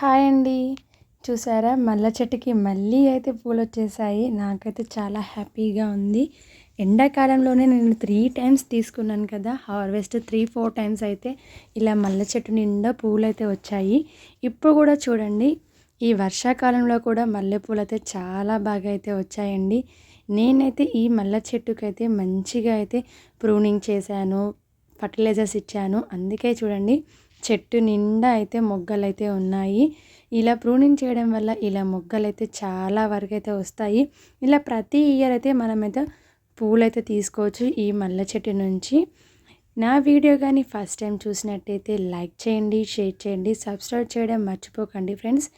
Hi అండి. చూసారా? మల్ల చెట్టుకి మళ్ళీ అయితే పూలు వచ్చేసాయి నాకైతే చాలా హ్యాపీగా ఉంది. ఎండాకాలంలోనే నేను త్రీ టైమ్స్ తీసుకున్నాను కదా. హార్వెస్ట్ త్రీ ఫోర్ టైమ్స్ అయితే ఇలా మల్ల చెట్టు నిండా పూలు అయితే వచ్చాయి. ఇప్పుడు కూడా చూడండి ఈ వర్షాకాలంలో కూడా మల్లెపూలు అయితే చాలా బాగా అయితే వచ్చాయండి. నేనైతే ఈ మల్ల చెట్టుకైతే మంచిగా అయితే ప్రూనింగ్ చేశాను ఫర్టిలైజర్స్ ఇచ్చాను. అందుకే చూడండి చెట్టు నిండా అయితే మొగ్గలైతే ఉన్నాయి. ఇలా ప్రూనింగ్ చేయడం వల్ల ఇలా మొగ్గలు అయితే చాలా వరకు అయితే వస్తాయి. ఇలా ప్రతి ఇయర్ అయితే మనమైతే పూలైతే తీసుకోవచ్చు ఈ మల్లె చెట్టు నుంచి. నా వీడియో కానీ ఫస్ట్ టైం చూసినట్టయితే లైక్ చేయండి షేర్ చేయండి సబ్స్క్రైబ్ చేయడం మర్చిపోకండి ఫ్రెండ్స్.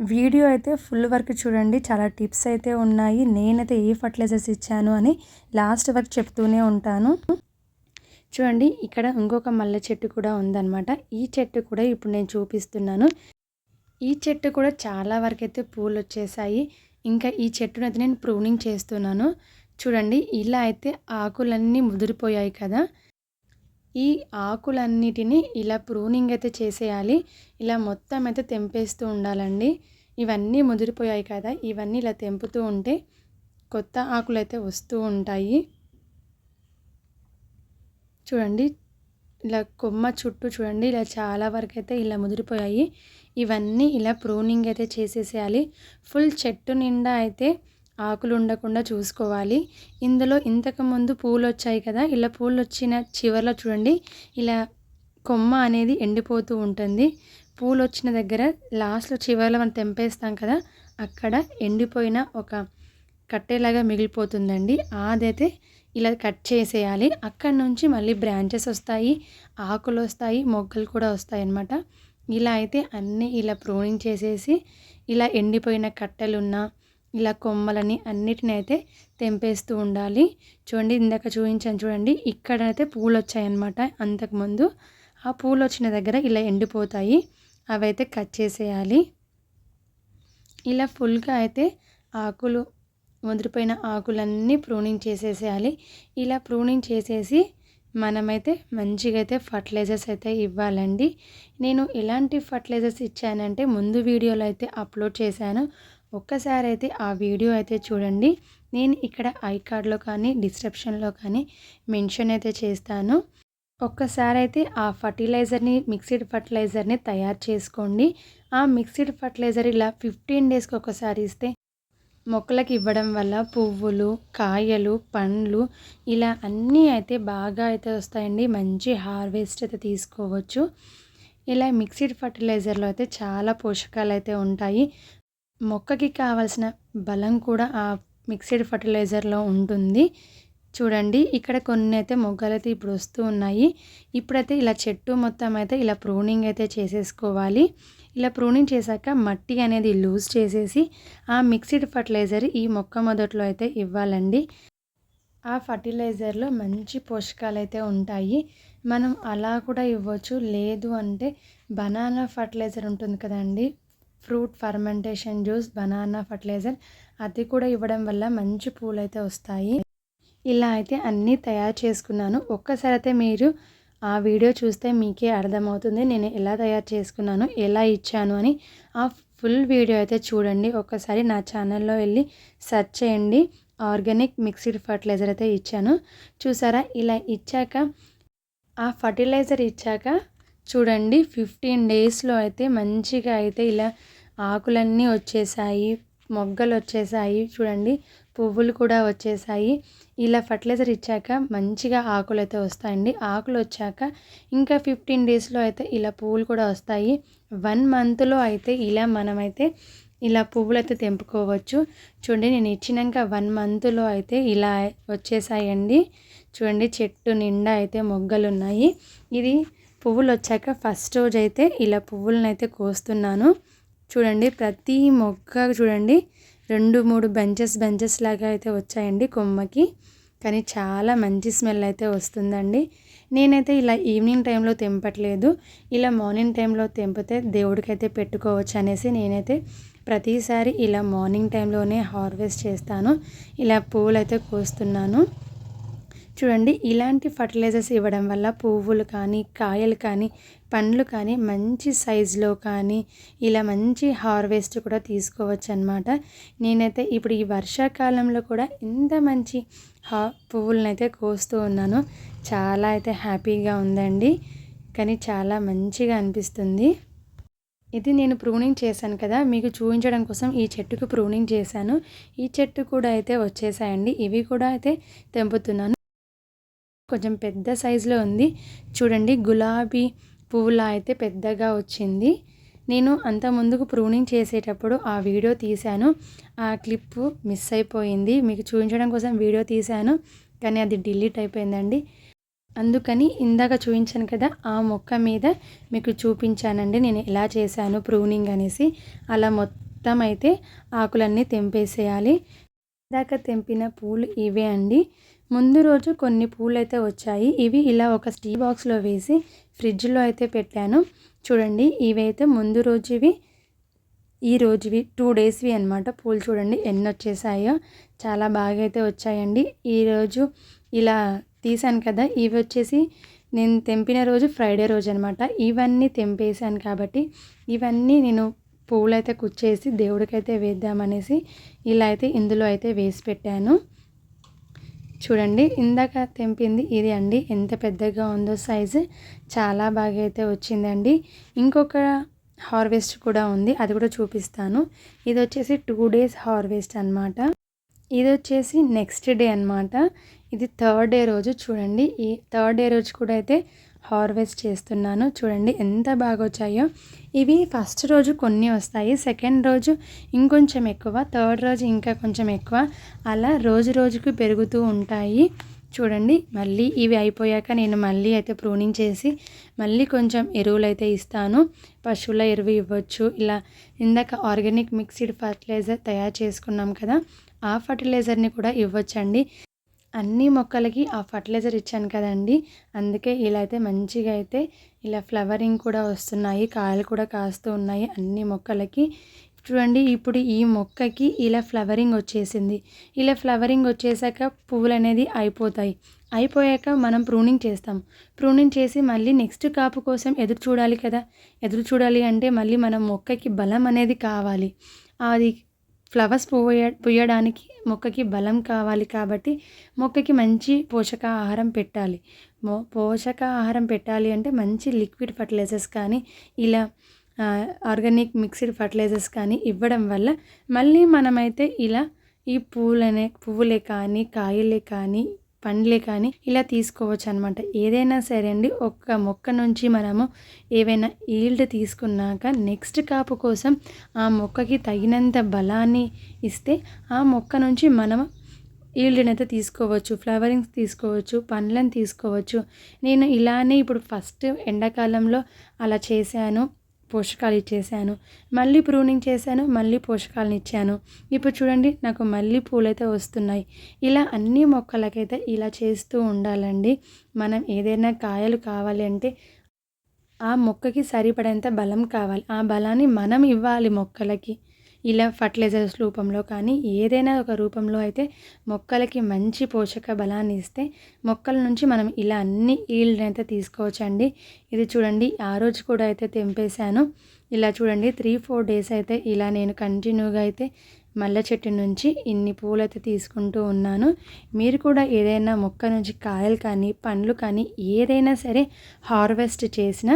వీడియో అయితే ఫుల్ వర్క్ చూడండి. చాలా టిప్స్ అయితే ఉన్నాయి. నేనైతే ఏ ఫర్టిలైజర్స్ ఇచ్చాను అని లాస్ట్ వరకు చెప్తూనే ఉంటాను. చూడండి ఇక్కడ ఇంకొక మల్లె చెట్టు కూడా ఉందన్నమాట. ఈ చెట్టు కూడా ఇప్పుడు నేను చూపిస్తున్నాను. ఈ చెట్టు కూడా చాలా వరకు అయితే పూలు వచ్చేసాయి ఇంకా ఈ చెట్టును అయితే నేను ప్రూనింగ్ చేస్తున్నాను. చూడండి ఇలా అయితే ఆకులన్నీ ముదిరిపోయాయి కదా. ఈ ఆకులన్నిటిని ఇలా ప్రూనింగ్ అయితే చేసేయాలి. ఇలా మొత్తం అయితే తెంపేస్తూ ఉండాలండి. ఇవన్నీ ముదిరిపోయాయి కదా. ఇవన్నీ ఇలా తెంపుతూ ఉంటే కొత్త ఆకులు అయితే వస్తూ ఉంటాయి. చూడండి ఇలా కొమ్మ చుట్టూ చూడండి ఇలా చాలా వరకు అయితే ఇలా ముదిరిపోయాయి. ఇవన్నీ ఇలా ప్రూనింగ్ అయితే చేసేసేయాలి. ఫుల్ చెట్టు నిండా అయితే ఆకులు ఉండకుండా చూసుకోవాలి. ఇందులో ఇంతకుముందు పూలు వచ్చాయి కదా ఇలా పూలు వచ్చిన చివరిలో చూడండి ఇలా కొమ్మ అనేది ఎండిపోతూ ఉంటుంది. పూలు వచ్చిన దగ్గర లాస్ట్లో చివరిలో మనం తెంపేస్తాం కదా అక్కడ ఎండిపోయిన ఒక కట్టేలాగా మిగిలిపోతుందండి. అదైతే ఇలా కట్ చేసేయాలి. అక్కడి నుంచి మళ్ళీ బ్రాంచెస్ వస్తాయి ఆకులు వస్తాయి మొగ్గలు కూడా వస్తాయి అన్నమాట. ఇలా అయితే అన్నీ ఇలా ప్రూనింగ్ చేసేసి ఇలా ఎండిపోయిన కట్టెలున్న ఇలా కొమ్మలని అన్నిటిని అయితే తెంపేస్తూ ఉండాలి. చూడండి ఇందాక చూపించాను చూడండి ఇక్కడైతే పూలు వచ్చాయన్నమాట అంతకుముందు. ఆ పూలు వచ్చిన దగ్గర ఇలా ఎండిపోతాయి. అవైతే కట్ చేసేయాలి. ఇలా ఫుల్గా అయితే ఆకులు ముదిరిపోయిన ఆకులన్నీ ప్రూనింగ్ చేసేసేయాలి. ఇలా ప్రూనింగ్ చేసేసి మనమైతే మంచిగా అయితే ఫర్టిలైజర్స్ అయితే ఇవ్వాలండి. నేను ఎలాంటి ఫర్టిలైజర్స్ ఇచ్చానంటే ముందు వీడియోలో అయితే అప్లోడ్ చేశాను. ఒక్కసారి అయితే ఆ వీడియో అయితే చూడండి. నేను ఇక్కడ ఐ కార్డ్లో కానీ డిస్క్రిప్షన్లో కానీ మెన్షన్ అయితే చేస్తాను. ఒక్కసారి అయితే ఆ ఫర్టిలైజర్ని మిక్సిడ్ ఫర్టిలైజర్ని తయారు చేసుకోండి. ఆ మిక్సిడ్ ఫర్టిలైజర్ ఇలా ఫిఫ్టీన్ డేస్కి ఒకసారి ఇస్తే మొక్కలకి ఇవ్వడం వల్ల పువ్వులు కాయలు పండ్లు ఇలా అన్నీ అయితే బాగా అయితే వస్తాయండి. మంచి హార్వెస్ట్ అయితే తీసుకోవచ్చు. ఇలా మిక్సిడ్ ఫర్టిలైజర్లో అయితే చాలా పోషకాలు అయితే ఉంటాయి. మొక్కకి కావాల్సిన బలం కూడా ఆ మిక్సిడ్ ఫర్టిలైజర్లో ఉంటుంది. చూడండి ఇక్కడ కొన్ని అయితే మొగ్గలు అయితే ఇప్పుడు వస్తూ ఉన్నాయి. ఇప్పుడైతే ఇలా చెట్టు మొత్తం అయితే ఇలా ప్రూనింగ్ అయితే చేసేసుకోవాలి. ఇలా ప్రూనింగ్ చేశాక మట్టి అనేది లూజ్ చేసేసి ఆ మిక్సిడ్ ఫర్టిలైజర్ ఈ మొక్క మొదట్లో అయితే ఇవ్వాలండి. ఆ ఫర్టిలైజర్లో మంచి పోషకాలు అయితే ఉంటాయి. మనం అలా కూడా ఇవ్వచ్చు. లేదు అంటే బనానా ఫర్టిలైజర్ ఉంటుంది కదండి. Fruit fermentation juice banana fertiliser అది కూడా ఇవ్వడం వల్ల మంచి పూలు అయితే వస్తాయి. ఇలా అయితే అన్నీ తయారు చేసుకున్నాను. ఒక్కసారి అయితే మీరు ఆ వీడియో చూస్తే మీకే అర్థమవుతుంది నేను ఎలా తయారు చేసుకున్నాను ఎలా ఇచ్చాను అని. ఆ ఫుల్ వీడియో అయితే చూడండి. ఒక్కసారి నా ఛానల్లో వెళ్ళి సెర్చ్ చేయండి. ఆర్గానిక్ మిక్స్డ్ ఫర్టిలైజర్ అయితే ఇచ్చాను. చూసారా? ఇలా ఇచ్చాక ఆ ఫర్టిలైజర్ ఇచ్చాక చూడండి ఫిఫ్టీన్ డేస్లో అయితే మంచిగా అయితే ఇలా ఆకులన్నీ వచ్చేసాయి మొగ్గలు వచ్చేసాయి. చూడండి పువ్వులు కూడా వచ్చేసాయి. ఇలా ఫర్టిలైజర్ ఇచ్చాక మంచిగా ఆకులు అయితే వస్తాయండి. ఆకులు వచ్చాక ఇంకా ఫిఫ్టీన్ డేస్లో అయితే ఇలా పువ్వులు కూడా వస్తాయి. వన్ మంత్లో అయితే ఇలా మనమైతే ఇలా పువ్వులు అయితే తెంపుకోవచ్చు. చూడండి నేను ఇచ్చినాక వన్ మంత్లో అయితే ఇలా వచ్చేసాయండి. చూడండి చెట్టు నిండా అయితే మొగ్గలు ఉన్నాయి ఇది పువ్వులు వచ్చాక ఫస్ట్ రోజు అయితే ఇలా పువ్వులను అయితే కోస్తున్నాను. చూడండి ప్రతి మొగ్గ చూడండి రెండు మూడు బెంచెస్ బెంచెస్ లాగా అయితే వచ్చాయండి కొమ్మకి. కానీ చాలా మంచి స్మెల్ అయితే వస్తుందండి. నేనైతే ఇలా ఈవినింగ్ టైంలో తెంపట్లేదు. ఇలా మార్నింగ్ టైంలో తెంపితే దేవుడికైతే పెట్టుకోవచ్చు అనేసి నేనైతే ప్రతిసారి ఇలా మార్నింగ్ టైంలోనే హార్వెస్ట్ చేస్తాను. ఇలా పువ్వులు అయితే కోస్తున్నాను. చూడండి ఇలాంటి ఫర్టిలైజర్స్ ఇవ్వడం వల్ల పువ్వులు కానీ కాయలు కానీ పండ్లు కానీ మంచి సైజులో కానీ ఇలా మంచి హార్వెస్ట్ కూడా తీసుకోవచ్చు అనమాట నేనైతే ఇప్పుడు ఈ వర్షాకాలంలో కూడా ఇంత మంచి హా పువ్వులనైతే అయితే కోస్తూ ఉన్నాను. చాలా అయితే హ్యాపీగా ఉందండి. కానీ చాలా మంచిగా అనిపిస్తుంది. ఇది నేను ప్రూనింగ్ చేశాను కదా మీకు చూపించడం కోసం ఈ చెట్టుకు ప్రూనింగ్ చేశాను. ఈ చెట్టు కూడా అయితే వచ్చేసాయండి. ఇవి కూడా అయితే తెంపుతున్నాను. కొంచెం పెద్ద సైజులో ఉంది. చూడండి గులాబీ పువ్వులా అయితే పెద్దగా వచ్చింది. నేను అంత ముందుకు ప్రూనింగ్ చేసేటప్పుడు ఆ వీడియో తీశాను. ఆ క్లిప్ మిస్ అయిపోయింది. మీకు చూపించడం కోసం వీడియో తీశాను కానీ అది డిలీట్ అయిపోయిందండి. అందుకని ఇందాక చూపించాను కదా ఆ మొక్క మీద మీకు చూపించానండి. నేను ఎలా చేశాను ప్రూనింగ్ అనేసి. అలా మొత్తం అయితే ఆకులన్నీ తెంపేసేయాలి. ఇందాక తెంపిన పూలు ఇవే అండి. ముందు రోజు కొన్ని పూలు అయితే వచ్చాయి. ఇవి ఇలా ఒక స్టీ బాక్స్లో వేసి ఫ్రిడ్జ్లో అయితే పెట్టాను. చూడండి ఇవైతే ముందు రోజువి ఈ రోజువి టూ డేస్వి అనమాట పూలు చూడండి ఎన్ని వచ్చేసాయో చాలా బాగా అయితే వచ్చాయండి ఈరోజు ఇలా తీసాను కదా ఇవి వచ్చేసి నేను తెంపిన రోజు ఫ్రైడే రోజు అనమాట ఇవన్నీ తెంపేశాను కాబట్టి ఇవన్నీ నేను పువ్వులు అయితే కుచ్చేసి దేవుడికైతే వేద్దామనేసి ఇలా అయితే ఇందులో అయితే వేసి పెట్టాను. చూడండి ఇందాక తెంపింది ఇది అండి. ఎంత పెద్దగా ఉందో సైజు చాలా బాగా అయితే వచ్చిందండి. ఇంకొక హార్వెస్ట్ కూడా ఉంది అది కూడా చూపిస్తాను. ఇది వచ్చేసి టూ డేస్ హార్వెస్ట్ అనమాట ఇది వచ్చేసి నెక్స్ట్ డే అనమాట ఇది థర్డ్ డే రోజు చూడండి. ఈ థర్డ్ డే రోజు కూడా అయితే హార్వెస్ట్ చేస్తున్నాను. చూడండి ఎంత బాగా వచ్చాయో ఇవి ఫస్ట్ రోజు కొన్ని వస్తాయి. సెకండ్ రోజు ఇంకొంచెం ఎక్కువ. థర్డ్ రోజు ఇంకా కొంచెం ఎక్కువ. అలా రోజు రోజుకు పెరుగుతూ ఉంటాయి. చూడండి మళ్ళీ ఇవి అయిపోయాక నేను మళ్ళీ అయితే ప్రూనింగ్ చేసి మళ్ళీ కొంచెం ఎరువులు అయితే ఇస్తాను. పశువుల ఎరువు ఇవ్వచ్చు. ఇలా ఇందాక ఆర్గానిక్ మిక్స్డ్ ఫర్టిలైజర్ తయారు చేసుకున్నాం కదా ఆ ఫర్టిలైజర్ని కూడా ఇవ్వచ్చండి. అన్ని మొక్కలకి ఆ ఫర్టిలైజర్ ఇచ్చాను కదండి. అందుకే ఇలా అయితే మంచిగా అయితే ఇలా ఫ్లవరింగ్ కూడా వస్తున్నాయి కాయలు కూడా కాస్తూ ఉన్నాయి అన్ని మొక్కలకి. చూడండి ఇప్పుడు ఈ మొక్కకి ఇలా ఫ్లవరింగ్ వచ్చేసింది. ఇలా ఫ్లవరింగ్ వచ్చేసాక పువ్వులు అనేది అయిపోతాయి. అయిపోయాక మనం ప్రూనింగ్ చేస్తాం. ప్రూనింగ్ చేసి మళ్ళీ నెక్స్ట్ కాపు కోసం ఎదురు చూడాలి కదా. ఎదురు చూడాలి అంటే మళ్ళీ మనం మొక్కకి బలం అనేది కావాలి. అది ఫ్లవర్స్ పూయ పూయడానికి మొక్కకి బలం కావాలి కాబట్టి మొక్కకి మంచి పోషకాహారం పెట్టాలి. మో పోషకాహారం పెట్టాలి అంటే మంచి లిక్విడ్ ఫర్టిలైజర్స్ కానీ ఇలా ఆర్గానిక్ మిక్స్డ్ ఫర్టిలైజర్స్ కానీ ఇవ్వడం వల్ల మళ్ళీ మనమైతే ఇలా ఈ పువ్వులనే పువ్వులే కానీ కాయలే కానీ పండ్లే కానీ ఇలా తీసుకోవచ్చు అనమాట ఏదైనా సరే అండి ఒక్క మొక్క నుంచి మనము ఏవైనా ఈల్డ్ తీసుకున్నాక నెక్స్ట్ కాపు కోసం ఆ మొక్కకి తగినంత బలాన్ని ఇస్తే ఆ మొక్క నుంచి మనం ఈల్డ్ని అయితే తీసుకోవచ్చు ఫ్లవరింగ్స్ తీసుకోవచ్చు పండ్లను తీసుకోవచ్చు. నేను ఇలానే ఇప్పుడు ఫస్ట్ ఎండాకాలంలో అలా చేశాను. పోషకాలు ఇచ్చేసాను మళ్ళీ ప్రూనింగ్ చేశాను మళ్ళీ పోషకాలను ఇచ్చాను. ఇప్పుడు చూడండి నాకు మళ్ళీ పూలైతే వస్తున్నాయి. ఇలా అన్ని మొక్కలకైతే ఇలా చేస్తూ ఉండాలండి. మనం ఏదైనా కాయలు కావాలి అంటే ఆ మొక్కకి సరిపడేంత బలం కావాలి. ఆ బలాన్ని మనం ఇవ్వాలి మొక్కలకి. ఇలా ఫర్టిలైజర్స్ రూపంలో కానీ ఏదైనా ఒక రూపంలో అయితే మొక్కలకి మంచి పోషక బలాన్ని ఇస్తే మొక్కల నుంచి మనం ఇలా అన్ని ఈల్డ్ అయితే తీసుకోవచ్చండి. ఇది చూడండి ఆ రోజు కూడా అయితే తెంపేశాను. ఇలా చూడండి త్రీ ఫోర్ డేస్ అయితే ఇలా నేను కంటిన్యూగా అయితే మల్లె చెట్టు నుంచి ఇన్ని పూలు అయితే తీసుకుంటూ ఉన్నాను. మీరు కూడా ఏదైనా మొక్క నుంచి కాయలు కానీ పండ్లు కానీ ఏదైనా సరే హార్వెస్ట్ చేసిన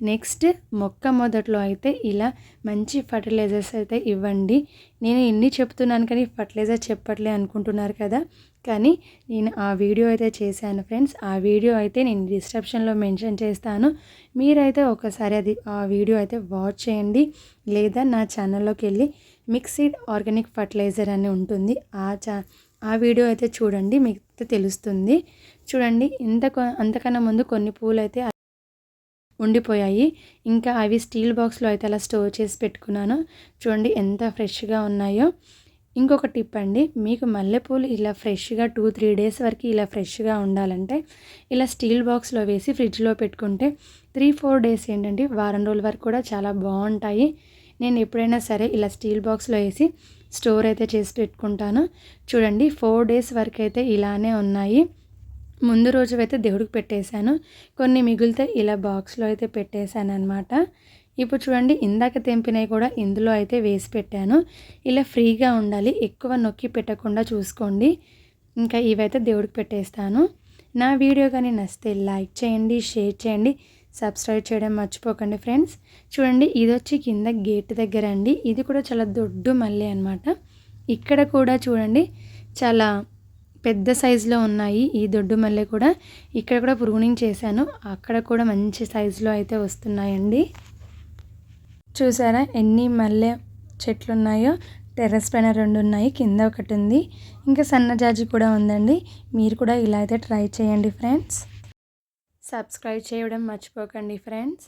నెక్స్ట్ మొక్క మొదట్లో అయితే ఇలా మంచి ఫర్టిలైజర్స్ అయితే ఇవ్వండి. నేను ఎన్ని చెప్తున్నాను కానీ ఫర్టిలైజర్ చెప్పట్లే అనుకుంటున్నారు కదా. కానీ నేను ఆ వీడియో అయితే చేశాను ఫ్రెండ్స్. ఆ వీడియో అయితే నేను డిస్క్రిప్షన్లో మెన్షన్ చేస్తాను. మీరైతే ఒకసారి అది ఆ వీడియో అయితే వాచ్ చేయండి. లేదా నా ఛానల్లోకి వెళ్ళి మిక్సిడ్ ఆర్గానిక్ ఫర్టిలైజర్ అని ఉంటుంది. ఆ చా ఆ వీడియో అయితే చూడండి. మీకు తెలుస్తుంది. చూడండి. ఇంత అంతకన్నా ముందు కొన్ని పూలు అయితే ఉండిపోయాయి. ఇంకా అవి స్టీల్ బాక్స్లో అయితే అలా స్టోర్ చేసి పెట్టుకున్నాను. చూడండి ఎంత ఫ్రెష్గా ఉన్నాయో. ఇంకొక టిప్ అండి మీకు మల్లెపూలు ఇలా ఫ్రెష్గా టూ త్రీ డేస్ వరకు ఇలా ఫ్రెష్గా ఉండాలంటే ఇలా స్టీల్ బాక్స్లో వేసి ఫ్రిడ్జ్లో పెట్టుకుంటే త్రీ ఫోర్ డేస్ ఏంటంటే వారం రోజుల వరకు కూడా చాలా బాగుంటాయి. నేను ఎప్పుడైనా సరే ఇలా స్టీల్ బాక్స్లో వేసి స్టోర్ అయితే చేసి పెట్టుకుంటాను. చూడండి ఫోర్ డేస్ వరకు అయితే ఇలానే ఉన్నాయి. ముందు రోజు అయితే దేవుడికి పెట్టేశాను. కొన్ని మిగిలితే ఇలా బాక్స్లో అయితే పెట్టేశాను అనమాట ఇప్పుడు చూడండి ఇందాక తెంపినవి కూడా ఇందులో అయితే వేసి పెట్టాను. ఇలా ఫ్రీగా ఉండాలి ఎక్కువ నొక్కి పెట్టకుండా చూసుకోండి. ఇంకా ఇవైతే దేవుడికి పెట్టేస్తాను. నా వీడియో కానీ నచ్చితే లైక్ చేయండి షేర్ చేయండి సబ్స్క్రైబ్ చేయడం మర్చిపోకండి ఫ్రెండ్స్. చూడండి ఇది వచ్చి కింద గేట్ దగ్గర అండి. ఇది కూడా చాలా దొడ్డు మళ్ళీ అనమాట ఇక్కడ కూడా చూడండి చాలా పెద్ద సైజులో ఉన్నాయి. ఈ దొడ్డు మల్లె కూడా ఇక్కడ కూడా ప్రూనింగ్ చేశాను. అక్కడ కూడా మంచి సైజులో అయితే వస్తున్నాయండి. చూసారా ఎన్ని మల్లె చెట్లు ఉన్నాయో టెర్రస్ పైన రెండు ఉన్నాయి కింద ఒకటి ఉంది. ఇంకా సన్నజాజి కూడా ఉందండి. మీరు కూడా ఇలా అయితే ట్రై చేయండి ఫ్రెండ్స్. సబ్స్క్రైబ్ చేయడం మర్చిపోకండి ఫ్రెండ్స్.